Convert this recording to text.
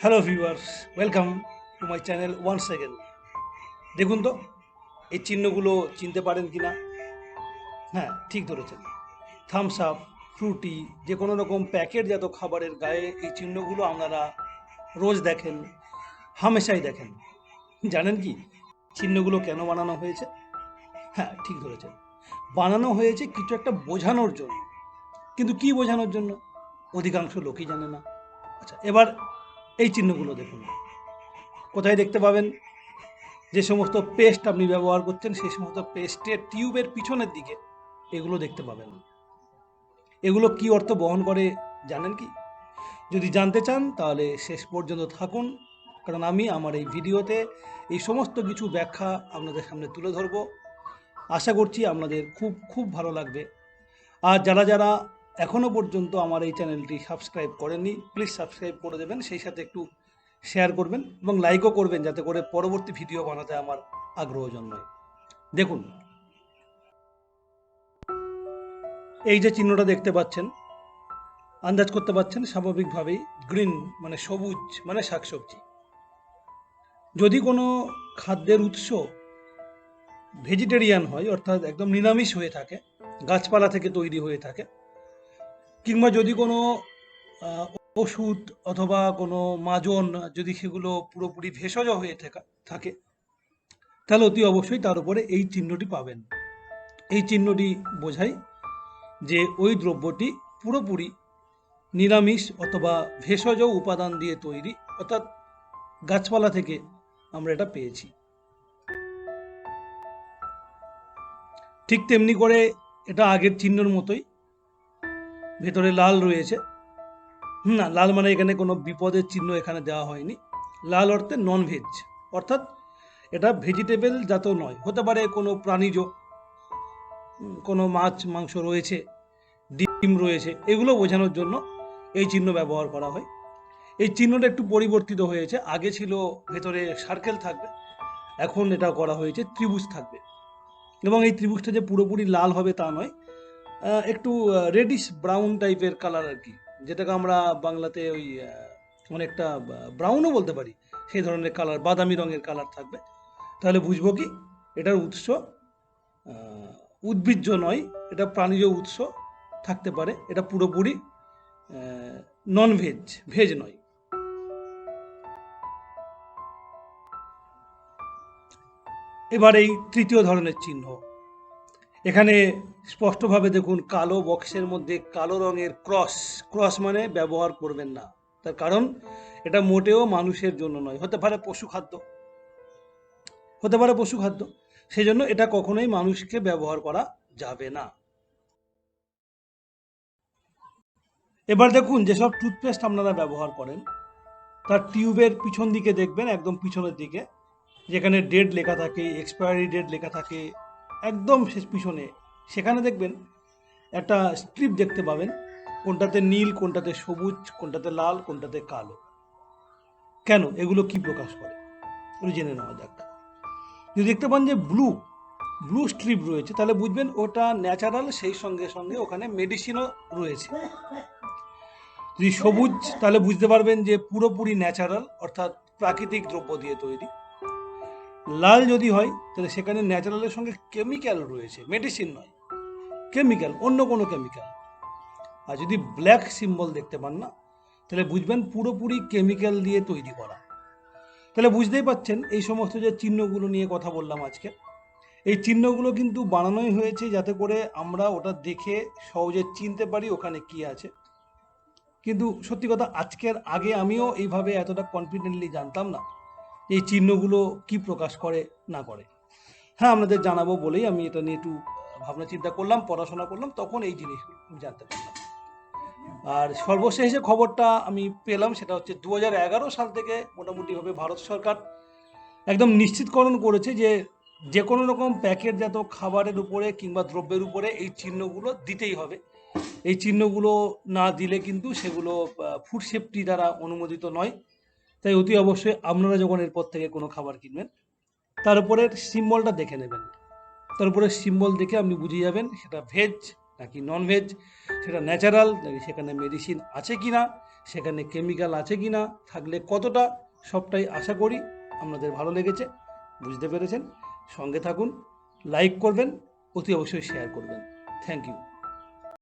Hello viewers welcome to my channel one second দেখুন তো, এই চিহ্নগুলো চিনতে পারেন কি না হ্যাঁ ঠিক ধরেছেন। থামস আপ ফ্রুটি যে কোনো রকম প্যাকেটজাত খাবারের গায়ে এই চিহ্নগুলো আপনারা রোজ দেখেন, হামেশাই দেখেন। জানেন কি? চিহ্নগুলো কেন বানানো হয়েছে? হ্যাঁ ঠিক ধরেছেন। বানানো হয়েছে কিছু একটা বোঝানোর জন্য। কিন্তু কি বোঝানোর জন্য? অধিকাংশ লোকই জানে না। আচ্ছা এবার এই চিহ্নগুলো দেখুন। কোথায় দেখতে পাবেন? যে সমস্ত পেস্ট আপনি ব্যবহার করছেন, সেই সমস্ত পেস্টের টিউবের পিছনের দিকে এগুলো দেখতে পাবেন। এগুলো কি অর্থ বহন করে, জানেন কি? যদি জানতে চান, তাহলে শেষ পর্যন্ত থাকুন, কারণ আমি আমার এই ভিডিওতে এই সমস্ত কিছু ব্যাখ্যা আপনাদের সামনে তুলে ধরব। আশা করছি আপনাদের খুব খুব ভালো লাগবে। আর যারা যারা এখনও পর্যন্ত আমার এই চ্যানেলটি সাবস্ক্রাইব করেননি প্লিজ সাবস্ক্রাইব করে দেবেন, সেই সাথে একটু শেয়ার করবেন এবং লাইকও করবেন যাতে করে পরবর্তী ভিডিও বানাতে আমার আগ্রহ জন্মায়। দেখুন, এই যে চিহ্নটা দেখতে পাচ্ছেন, আন্দাজ করতে পারছেন স্বাভাবিকভাবেই গ্রিন মানে সবুজ মানে শাকসবজি। যদি কোনো খাদ্যের উৎস ভেজিটেরিয়ান হয়, অর্থাৎ একদম নিরামিষ হয়ে থাকে, গাছপালা থেকে তৈরি হয়ে থাকে কিংবা যদি কোনো ওষুধ অথবা কোনো মাজন যদি সেগুলো পুরোপুরি ভেষজ হয়ে থাকা, তাহলে অতি অবশ্যই তার উপরে এই চিহ্নটি পাবেন। এই চিহ্নটি বোঝায় যে ওই দ্রব্যটি পুরোপুরি নিরামিষ অথবা ভেষজ উপাদান দিয়ে তৈরি, অর্থাৎ গাছপালা থেকে আমরা এটা পেয়েছি। ঠিক তেমনি করে এটা আগের চিহ্নর মতোই ভেতরে লাল রয়েছে। না, লাল মানে এখানে কোনো বিপদের চিহ্ন এখানে দেওয়া হয়নি। লাল অর্থে নন ভেজ অর্থাৎ এটা ভেজিটেবল জাত নয়, হতে পারে কোনো প্রাণীজ কোনো মাছ, মাংস রয়েছে, ডিম রয়েছে, এগুলো বোঝানোর জন্য এই চিহ্ন ব্যবহার করা হয়। এই চিহ্নটা একটু পরিবর্তিত হয়েছে, আগে ছিল ভেতরে সার্কেল থাকবে, এখন এটা করা হয়েছে ত্রিভুজ থাকবে। এবং এই ত্রিভুজটা যে পুরোপুরি লাল হবে তা নয় একটু রেডিশ ব্রাউন টাইপের কালার আর কি। যেটাকে আমরা বাংলাতে ওই অনেকটা ব্রাউনও বলতে পারি। সেই ধরনের কালার বাদামি রঙের কালার থাকবে। তাহলে বুঝব কি, এটার উৎস উদ্ভিজ্জ নয়, এটা প্রাণীজ উৎস থাকতে পারে। এটা পুরোপুরি নন ভেজ ভেজ নয়। এবার এই তৃতীয় ধরনের চিহ্ন। এখানে স্পষ্টভাবে দেখুন, কালো বক্সের মধ্যে কালো রঙের ক্রস ক্রস মানে ব্যবহার করবেন না। তার কারণ, এটা মোটেও মানুষের জন্য নয়। হতে পারে পশু খাদ্য। হতে পারে পশু খাদ্য। সেই জন্য এটা কখনোই মানুষকে ব্যবহার করা যাবে না। এবার দেখুন, যেসব টুথপেস্ট আপনারা ব্যবহার করেন, তার টিউবের পিছন দিকে দেখবেন, একদম পিছনের দিকে, যেখানে ডেট লেখা থাকে, এক্সপায়ারি ডেট লেখা থাকে একদম শেষ পিছনে। সেখানে দেখবেন একটা স্ট্রিপ দেখতে পাবেন, কোনটাতে নীল, কোনটাতে সবুজ, কোনটাতে লাল, কোনটাতে কালো। কেন? এগুলো কি প্রকাশ করে? জেনে নেওয়া যাক। যদি দেখতে পান যে ব্লু ব্লু স্ট্রিপ রয়েছে, তাহলে বুঝবেন ওটা ন্যাচারাল সেই সঙ্গে সঙ্গে ওখানে মেডিসিনও রয়েছে। যদি সবুজ, তাহলে বুঝতে পারবেন যে পুরোপুরি ন্যাচারাল অর্থাৎ প্রাকৃতিক দ্রব্য দিয়ে তৈরি। লাল যদি হয়, তাহলে সেখানে ন্যাচারালের সঙ্গে কেমিক্যাল রয়েছে মেডিসিন নয়। কেমিক্যাল অন্য কোনো কেমিক্যাল আর যদি ব্ল্যাক সিম্বল দেখতে পান না, তাহলে বুঝবেন পুরোপুরি কেমিক্যাল দিয়ে তৈরি করা। তাহলে বুঝতেই পাচ্ছেন এই সমস্ত যে চিহ্নগুলো নিয়ে কথা বললাম আজকে। এই চিহ্নগুলো কিন্তু বানানোই হয়েছে যাতে করে আমরা ওটা দেখে সহজে চিনতে পারি ওখানে কি আছে। কিন্তু সত্যি কথা, আজকের আগে আমিও এইভাবে এতটা কনফিডেন্টলি জানতাম না। এই চিহ্নগুলো কি প্রকাশ করে, না করে। হ্যাঁ আপনাদের জানাব বলেই আমি এটা নিয়ে একটু ভাবনা চিন্তা করলাম, পড়াশোনা করলাম, তখন এই জিনিসগুলো জানতে পারলাম। আর সর্বশেষ যে খবরটা আমি পেলাম, সেটা হচ্ছে দু হাজার এগারো সাল থেকে মোটামুটিভাবে ভারত সরকার একদম নিশ্চিতকরণ করেছে যে যে কোনো রকম প্যাকেটজাত খাবারের উপরে কিংবা দ্রব্যের উপরে এই চিহ্নগুলো দিতেই হবে। এই চিহ্নগুলো না দিলে কিন্তু সেগুলো ফুড সেফটি দ্বারা অনুমোদিত নয়। তাই অতি অবশ্যই আপনারা যখন এরপর থেকে কোনো খাবার কিনবেন, তার উপরের সিম্বলটা দেখে নেবেন। তার উপরে সিম্বল দেখে আপনি বুঝে যাবেন সেটা ভেজ নাকি নন ভেজ সেটা ন্যাচারাল নাকি সেখানে মেডিসিন আছে কি না সেখানে কেমিক্যাল আছে কি না থাকলে কতটা, সবটাই আশা করি আপনাদের ভালো লেগেছে, বুঝতে পেরেছেন। সঙ্গে থাকুন লাইক করবেন, অতি অবশ্যই শেয়ার করবেন। Thank you